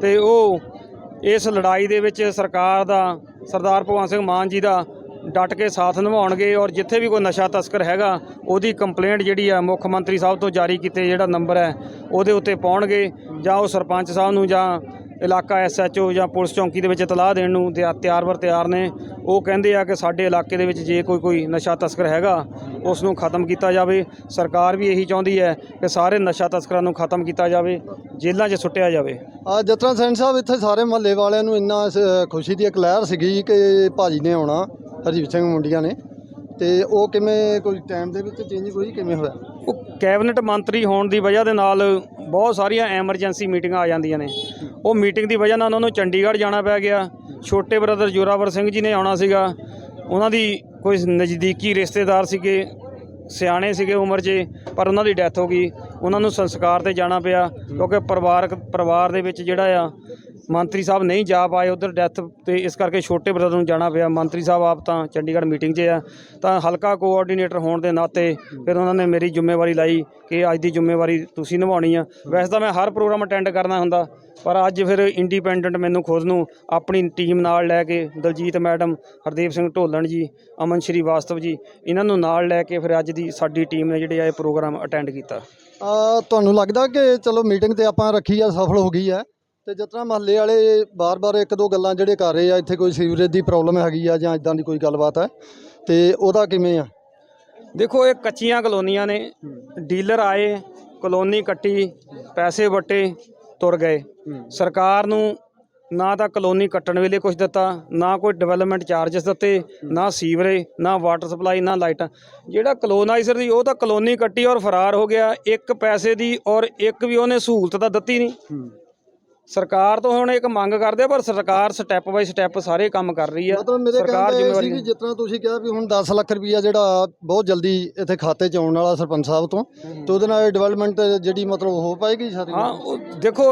ਤੇ ਉਹ ਇਸ ਲੜਾਈ ਦੇ ਵਿੱਚ ਸਰਕਾਰ ਦਾ, ਸਰਦਾਰ ਭਗਵੰਤ ਸਿੰਘ ਮਾਨ ਜੀ ਦਾ ਡਟ ਕੇ ਸਾਥ ਨਿਭਾਉਣਗੇ ਔਰ ਜਿੱਥੇ ਵੀ ਕੋਈ ਨਸ਼ਾ ਤਸਕਰ ਹੈਗਾ, ਉਹਦੀ ਕੰਪਲੇਂਟ ਜਿਹੜੀ ਆ ਮੁੱਖ ਮੰਤਰੀ ਸਾਹਿਬ ਤੋਂ ਜਾਰੀ ਕੀਤੇ ਜਿਹੜਾ ਨੰਬਰ ਹੈ, ਉਹਦੇ ਉੱਤੇ ਪਾਉਣਗੇ ਜਾਂ ਉਹ ਸਰਪੰਚ ਸਾਹਿਬ ਨੂੰ ਜਾਂ ਇਲਾਕਾ ਐਸਐਚਓ ਜਾਂ ਪੁਲਿਸ ਚੌਂਕੀ ਦੇ ਵਿੱਚ ਤਲਾਹ ਦੇਣ ਨੂੰ ਤਿਆ- ਤਿਆਰ ਵਰ ਤਿਆਰ ਨੇ ਉਹ ਕਹਿੰਦੇ ਆ ਕਿ ਸਾਡੇ ਇਲਾਕੇ ਦੇ ਵਿੱਚ ਜੇ ਕੋਈ ਕੋਈ ਨਸ਼ਾ ਤਸਕਰ ਹੈਗਾ ਉਸ ਨੂੰ ਖਤਮ ਕੀਤਾ ਜਾਵੇ। ਸਰਕਾਰ ਵੀ ਇਹੀ ਚਾਹੁੰਦੀ ਹੈ ਕਿ ਸਾਰੇ ਨਸ਼ਾ ਤਸਕਰਾਂ ਨੂੰ ਖਤਮ ਕੀਤਾ ਜਾਵੇ ਜੇਲ੍ਹਾਂ 'ਚ ਸੁੱਟਿਆ ਜਾਵੇ। ਆ ਜਤਨ ਸੈਨ ਸਾਹਿਬ ਇੱਥੇ ਸਾਰੇ ਮਹੱਲੇ ਵਾਲਿਆਂ ਨੂੰ ਇੰਨਾ ਖੁਸ਼ੀ ਦੀ ਇੱਕ ਲਹਿਰ ਸੀਗੀ ਕਿ ਭਾਜੀ ਨੇ ਆਉਣਾ ਹਰਜੀਤ ਸਿੰਘ ਮੁੰਡੀਆਂ ਨੇ। ਤੇ ਉਹ ਕਿਵੇਂ ਕੋਈ ਟਾਈਮ ਦੇ ਵਿੱਚ ਚੇਂਜ ਹੋਈ ਕਿਵੇਂ ਹੋਇਆ? ਉਹ ਕੈਬਨਿਟ ਮੰਤਰੀ ਹੋਣ ਦੀ ਵਜ੍ਹਾ ਦੇ ਨਾਲ ਬਹੁਤ ਸਾਰੀਆਂ ਐਮਰਜੈਂਸੀ ਮੀਟਿੰਗਾਂ ਆ ਜਾਂਦੀਆਂ ਨੇ। ਉਹ ਮੀਟਿੰਗ ਦੀ ਵਜ੍ਹਾ ਨਾਲ ਉਹਨਾਂ ਨੂੰ ਚੰਡੀਗੜ੍ਹ ਜਾਣਾ ਪੈ ਗਿਆ। ਛੋਟੇ ਬ੍ਰਦਰ ਜੋਰਾਵਰ ਸਿੰਘ ਜੀ ਨੇ ਆਉਣਾ ਸੀਗਾ। ਉਹਨਾਂ ਦੀ ਕੋਈ ਨਜ਼ਦੀਕੀ ਰਿਸ਼ਤੇਦਾਰ ਸੀਗੇ, ਸਿਆਣੇ ਸੀਗੇ ਉਮਰ 'ਚ, ਪਰ ਉਹਨਾਂ ਦੀ ਡੈਥ ਹੋ ਗਈ। ਉਹਨਾਂ ਨੂੰ ਸੰਸਕਾਰ ਤੇ ਜਾਣਾ ਪਿਆ, ਕਿਉਂਕਿ ਪਰਿਵਾਰਕ ਪਰਿਵਾਰ ਦੇ ਵਿੱਚ ਜਿਹੜਾ ਆ ਮੰਤਰੀ ਸਾਹਿਬ ਨਹੀਂ ਜਾ ਪਾਏ ਉਧਰ ਡੈਥ ਤੇ ਇਸ ਕਰਕੇ ਛੋਟੇ ਬ੍ਰਦਰ ਨੂੰ ਜਾਣਾ ਪਿਆ। ਮੰਤਰੀ ਸਾਹਿਬ ਆਪ ਤਾਂ ਚੰਡੀਗੜ੍ਹ ਮੀਟਿੰਗ 'ਚ ਆ। ਤਾਂ ਹਲਕਾ ਕੋਆਰਡੀਨੇਟਰ ਹੋਣ ਦੇ ਨਾਤੇ ਫਿਰ ਉਹਨਾਂ ਨੇ ਮੇਰੀ ਜ਼ਿੰਮੇਵਾਰੀ ਲਾਈ ਕਿ ਅੱਜ ਦੀ ਜ਼ਿੰਮੇਵਾਰੀ ਤੁਸੀਂ ਨਿਭਾਉਣੀ ਆ। ਵੈਸੇ ਤਾਂ ਮੈਂ ਹਰ ਪ੍ਰੋਗਰਾਮ ਅਟੈਂਡ ਕਰਨਾ ਹੁੰਦਾ, ਪਰ ਅੱਜ ਫਿਰ ਇੰਡੀਪੈਂਡੈਂਟ ਮੈਨੂੰ ਖੁਦ ਨੂੰ ਆਪਣੀ ਟੀਮ ਨਾਲ ਲੈ ਕੇ ਦਲਜੀਤ ਮੈਡਮ, ਹਰਦੀਪ ਸਿੰਘ ਢੋਲਣ ਜੀ, ਅਮਨ ਸ਼੍ਰੀ ਵਾਸਤਵ ਜੀ, ਇਹਨਾਂ ਨੂੰ ਨਾਲ ਲੈ ਕੇ ਫਿਰ ਅੱਜ ਦੀ ਸਾਡੀ ਟੀਮ ਨੇ ਜਿਹੜੇ ਆ ਇਹ ਪ੍ਰੋਗਰਾਮ ਅਟੈਂਡ ਕੀਤਾ। ਤੁਹਾਨੂੰ ਲੱਗਦਾ ਕਿ ਚਲੋ ਮੀਟਿੰਗ ਤੇ ਆਪਾਂ ਰੱਖੀ ਆ, ਸਫਲ ਹੋ ਗਈ ਹੈ ਤੇ ਜਿਸ ਤਰ੍ਹਾਂ ਮਹੱਲੇ ਵਾਲੇ ਬਾਰ-ਬਾਰ ਇੱਕ ਦੋ ਗੱਲਾਂ ਜਿਹੜੇ ਕਰ ਰਹੇ ਆ ਇੱਥੇ ਕੋਈ ਸੀਵਰੇਜ ਦੀ ਪ੍ਰੋਬਲਮ ਹੈਗੀ ਆ ਜਾਂ ਇਦਾਂ ਦੀ ਕੋਈ ਗੱਲਬਾਤ ਹੈ ਤੇ ਉਹਦਾ ਕਿਵੇਂ ਆ? ਦੇਖੋ ਇਹ ਕੱਚੀਆਂ ਕਲੋਨੀਆਂ ਨੇ। ਡੀਲਰ ਆਏ ਕਲੋਨੀ ਕੱਟੀ ਪੈਸੇ ਵਟੇ ਤੁਰ ਗਏ। ਸਰਕਾਰ ਨੂੰ ਨਾ ਤਾਂ ਕਲੋਨੀ ਕੱਟਣ ਵੇਲੇ ਕੁਝ ਦਿੱਤਾ ਨਾ ਕੋਈ ਡਿਵੈਲਪਮੈਂਟ ਚਾਰजेस ਦਿੱਤੇ ਨਾ ਸੀਵਰੇਜ ਨਾ ਵਾਟਰ ਸਪਲਾਈ ਨਾ ਲਾਈਟਾਂ। ਜਿਹੜਾ ਕਲੋਨਾਈਜ਼ਰ ਦੀ ਉਹ ਤਾਂ ਕਲੋਨੀ ਕੱਟੀ ਔਰ ਫਰਾਰ ਹੋ ਗਿਆ। ਇੱਕ ਪੈਸੇ ਦੀ ਔਰ ਇੱਕ ਵੀ ਉਹਨੇ ਸਹੂਲਤ ਤਾਂ ਦਿੱਤੀ ਨਹੀਂ। ਸਰਕਾਰ ਤੋਂ ਹੁਣ ਇੱਕ ਮੰਗ ਕਰਦੇ ਆ ਪਰ ਸਰਕਾਰ ਸਟੈਪ ਬਾਈ ਸਟੈਪ ਸਾਰੇ ਕੰਮ ਕਰ ਰਹੀ ਆ। ਮਤਲਬ ਮੇਰੇ ਸਰਕਾਰ ਕਹਿੰਦੇ ਸੀ ਜ਼ਿੰਮੇਵਾਰੀ ਵੀ ਜਿਸ ਤਰ੍ਹਾਂ ਤੁਸੀਂ ਕਿਹਾ ਵੀ ਹੁਣ 10 ਲੱਖ ਰੁਪਈਆ ਜਿਹੜਾ ਬਹੁਤ ਜਲਦੀ ਇੱਥੇ ਖਾਤੇ 'ਚ ਆਉਣ ਵਾਲਾ ਸਰਪੰਚ ਸਾਹਿਬ ਤੋਂ ਤੇ ਉਹਦੇ ਨਾਲ ਡਿਵੈਲਪਮੈਂਟ ਜਿਹੜੀ ਮਤਲਬ ਹੋ ਪਾਏਗੀ ਸਾਰੀ? ਹਾਂ ਉਹ ਦੇਖੋ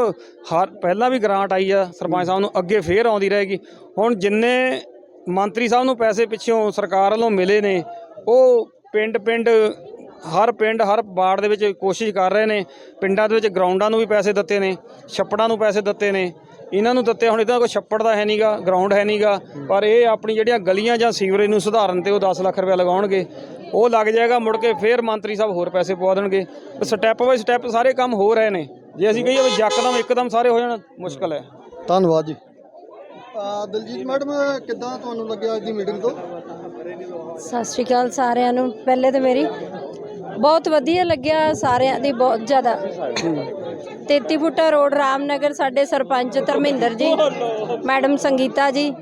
ਹਰ ਪਹਿਲਾਂ ਵੀ ਗ੍ਰਾਂਟ ਆਈ ਆ ਸਰਪੰਚ ਸਾਹਿਬ ਨੂੰ ਅੱਗੇ ਫੇਰ ਆਉਂਦੀ ਰਹੇਗੀ। ਹੁਣ ਜਿੰਨੇ ਮੰਤਰੀ ਸਾਹਿਬ ਨੂੰ ਪੈਸੇ ਪਿੱਛੋਂ ਸਰਕਾਰ ਵੱਲੋਂ ਮਿਲੇ ਨੇ ਉਹ ਪਿੰਡ ਪਿੰਡ ਹਰ ਪਿੰਡ ਹਰ ਵਾਰਡ ਦੇ ਵਿੱਚ ਕੋਸ਼ਿਸ਼ ਕਰ ਰਹੇ ਨੇ ਪਿੰਡਾਂ ਦੇ ਵਿੱਚ ਗਰਾਊਂਡਾਂ ਨੂੰ ਵੀ ਪੈਸੇ ਦਿੱਤੇ ਨੇ ਛੱਪੜਾਂ ਨੂੰ ਪੈਸੇ ਦਿੱਤੇ ਨੇ ਇਹਨਾਂ ਨੂੰ ਦਿੱਤੇ ਹੁਣ ਇਹਦਾ ਕੋਈ ਛੱਪੜ ਦਾ ਹੈ ਨਹੀਂਗਾ ਗਰਾਊਂਡ ਹੈ ਨਹੀਂਗਾ ਪਰ ਇਹ ਆਪਣੀ ਜਿਹੜੀਆਂ ਗਲੀਆਂ ਜਾਂ ਸੀਵਰੇਜ ਨੂੰ ਸੁਧਾਰਨ ਤੇ ਉਹ 10 ਲੱਖ ਰੁਪਏ ਲਗਾਉਣਗੇ ਉਹ ਲੱਗ ਜਾਏਗਾ ਮੁੜ ਕੇ ਫੇਰ ਮੰਤਰੀ ਸਾਹਿਬ ਹੋਰ ਪੈਸੇ ਪਵਾ ਦੇਣਗੇ ਸਟੈਪ ਬਾਈ ਸਟੈਪ ਸਾਰੇ ਕੰਮ ਹੋ ਰਹੇ ਨੇ ਜੇ ਅਸੀਂ ਕਹੀਏ ਵੀ ਯਕਦਮ ਇੱਕਦਮ ਸਾਰੇ ਹੋ ਜਾਣ ਮੁਸ਼ਕਲ ਹੈ। ਧੰਨਵਾਦ ਜੀ। ਦਲਜੀਤ ਮੈਡਮ ਕਿੱਦਾਂ ਤੁਹਾਨੂੰ ਲੱਗਿਆ ਅੱਜ ਦੀ ਮੀਟਿੰਗ ਤੋਂ? ਸਤਿ ਸ਼੍ਰੀ ਅਕਾਲ ਸਾਰਿਆਂ ਨੂੰ ਪਹਿਲੇ ਤੇ ਮੇਰੀ ਬਹੁਤ ਵਧੀਆ ਲੱਗਿਆ ਸਾਰਿਆਂ ਦੀ, ਬਹੁਤ ਜ਼ਿਆਦਾ। 33 ਫੁੱਟਾ ਰੋਡ ਰਾਮਨਗਰ, ਸਾਡੇ ਸਰਪੰਚ ਧਰਮਿੰਦਰ ਜੀ, ਮੈਡਮ ਸੰਗੀਤਾ ਜੀ।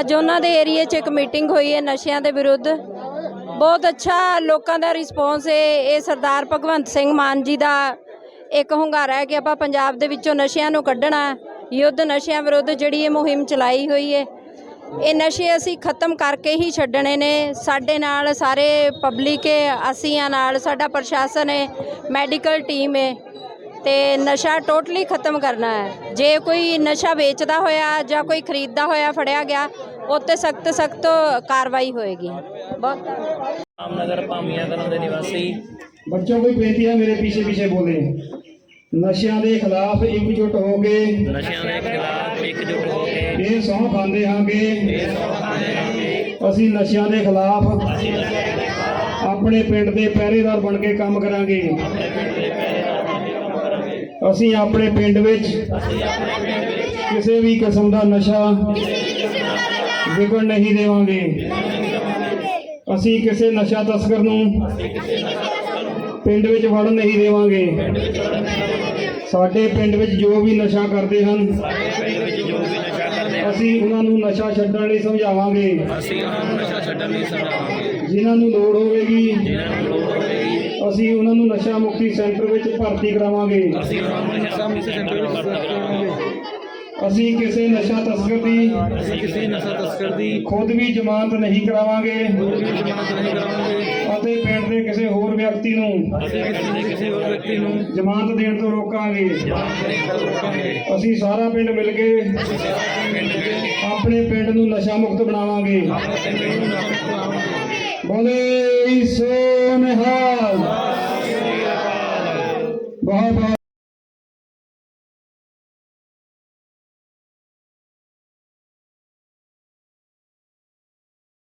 ਅੱਜ ਉਹਨਾਂ ਦੇ ਏਰੀਏ 'ਚ ਇੱਕ ਮੀਟਿੰਗ ਹੋਈ ਹੈ ਨਸ਼ਿਆਂ ਦੇ ਵਿਰੁੱਧ। ਬਹੁਤ ਅੱਛਾ ਲੋਕਾਂ ਦਾ ਰਿਸਪੌਂਸ ਹੈ। ਇਹ ਸਰਦਾਰ ਭਗਵੰਤ ਸਿੰਘ ਮਾਨ ਜੀ ਦਾ ਇੱਕ ਹੁੰਗਾਰਾ ਹੈ ਕਿ ਆਪਾਂ ਪੰਜਾਬ ਦੇ ਵਿੱਚੋਂ ਨਸ਼ਿਆਂ ਨੂੰ ਕੱਢਣਾ, ਯੁੱਧ ਨਸ਼ਿਆਂ ਵਿਰੁੱਧ ਜਿਹੜੀ ਇਹ ਮੁਹਿੰਮ ਚਲਾਈ ਹੋਈ ਹੈ। ਇਹ ਨਸ਼ੇ ਅਸੀਂ ਖਤਮ ਕਰਕੇ ਹੀ ਛੱਡਣੇ ਨੇ। ਸਾਡੇ ਨਾਲ ਸਾਰੇ ਪਬਲਿਕ ਹੈ ਅਸੀਂ ਆ ਨਾਲ ਸਾਡਾ ਪ੍ਰਸ਼ਾਸਨ ਹੈ ਮੈਡੀਕਲ ਟੀਮ ਹੈ ਤੇ ਨਸ਼ਾ ਟੋਟਲੀ ਖਤਮ ਕਰਨਾ ਹੈ। ਜੇ ਕੋਈ ਨਸ਼ਾ ਵੇਚਦਾ ਹੋਇਆ ਜਾਂ ਕੋਈ ਖਰੀਦਦਾ ਹੋਇਆ ਫੜਿਆ ਗਿਆ ਉੱਤੇ ਸਖਤ ਸਖਤ ਕਾਰਵਾਈ ਹੋਏਗੀ। ਬਹੁਤ ਧੰਨਵਾਦ। ਰਾਮਨਗਰ ਭਾਮੀਆਂ ਕਲਾਂ ਦੇ ਨਿਵਾਸੀ। ਬੱਚੋਂ ਕੋਈ ਹੈ ਮੇਰੇ ਪਿੱਛੇ ਪਿੱਛੇ ਬੋਲੇ ਨਸ਼ਿਆਂ ਦੇ ਖਿਲਾਫ ਇਕਜੁੱਟ ਹੋ ਕੇ ਨਸ਼ਿਆਂ ਦੇ ਖਿਲਾਫ ਇਕਜੁੱਟ ਹੋ ਕੇ ਇਹ ਸਹੁੰ ਖਾਂਦੇ ਹਾਂਗੇ। ਅਸੀਂ ਨਸ਼ਿਆਂ ਦੇ ਖਿਲਾਫ ਆਪਣੇ ਪਿੰਡ ਦੇ ਪਹਿਰੇਦਾਰ ਬਣ ਕੇ ਕੰਮ ਕਰਾਂਗੇ। ਅਸੀਂ ਆਪਣੇ ਪਿੰਡ ਵਿੱਚ ਕਿਸੇ ਵੀ ਕਿਸਮ ਦਾ ਨਸ਼ਾ ਵਿਗੜ ਨਹੀਂ ਦੇਵਾਂਗੇ। ਅਸੀਂ ਕਿਸੇ ਨਸ਼ਾ ਤਸਕਰ ਨੂੰ ਪਿੰਡ ਵਿੱਚ ਵੜਨ ਨਹੀਂ ਦੇਵਾਂਗੇ। ਸਾਡੇ ਪਿੰਡ ਵਿੱਚ ਜੋ ਵੀ ਨਸ਼ਾ ਕਰਦੇ ਹਨ ਅਸੀਂ ਉਹਨਾਂ ਨੂੰ ਨਸ਼ਾ ਛੱਡਣ ਲਈ ਸਮਝਾਵਾਂਗੇ। ਅਸੀਂ ਉਹਨਾਂ ਨੂੰ ਨਸ਼ਾ ਛੱਡਣ ਲਈ ਸਮਝਾਵਾਂਗੇ। ਜਿਨ੍ਹਾਂ ਨੂੰ ਲੋੜ ਹੋਵੇਗੀ ਜਿਨ੍ਹਾਂ ਨੂੰ ਲੋੜ ਹੋਵੇਗੀ ਅਸੀਂ ਉਹਨਾਂ ਨੂੰ ਨਸ਼ਾ ਮੁਕਤੀ ਸੈਂਟਰ ਵਿੱਚ ਭਰਤੀ ਕਰਾਵਾਂਗੇ। ਅਸੀਂ ਉਹਨਾਂ ਨੂੰ ਨਸ਼ਾ ਮੁਕਤ ਸੈਂਟਰ ਵਿੱਚ ਭਰਤੀ ਕਰਾਵਾਂਗੇ। ਅਸੀਂ ਕਿਸੇ ਨਸ਼ਾ ਤਸਕਰ ਦੀ ਅਸੀਂ ਕਿਸੇ ਨਸ਼ਾ ਤਸਕਰ ਦੀ ਖੁਦ ਵੀ ਜ਼ਮਾਨਤ ਨਹੀਂ ਕਰਾਵਾਂਗੇ ਜ਼ਮਾਨਤ ਨਹੀਂ ਕਰਾਵਾਂਗੇ। ਅਤੇ ਪਿੰਡ ਦੇ ਕਿਸੇ ਹੋਰ ਵਿਅਕਤੀ ਨੂੰ ਅਸੀਂ ਕਿਸੇ ਦੇ ਕਿਸੇ ਹੋਰ ਵਿਅਕਤੀ ਨੂੰ ਜ਼ਮਾਨਤ ਦੇਣ ਤੋਂ ਰੋਕਾਂਗੇ। ਜ਼ਮਾਨਤ ਦੇਣ ਤੋਂ ਰੋਕਾਂਗੇ ਅਸੀਂ ਸਾਰਾ ਪਿੰਡ ਮਿਲ ਕੇ ਆਪਣੇ ਪਿੰਡ ਨੂੰ ਨਸ਼ਾ ਮੁਕਤ ਬਣਾਵਾਂਗੇ। ਬੋਲੇ ਸੋ ਨਿਹਾਲ ਬਹੁਤ ਬਹੁਤ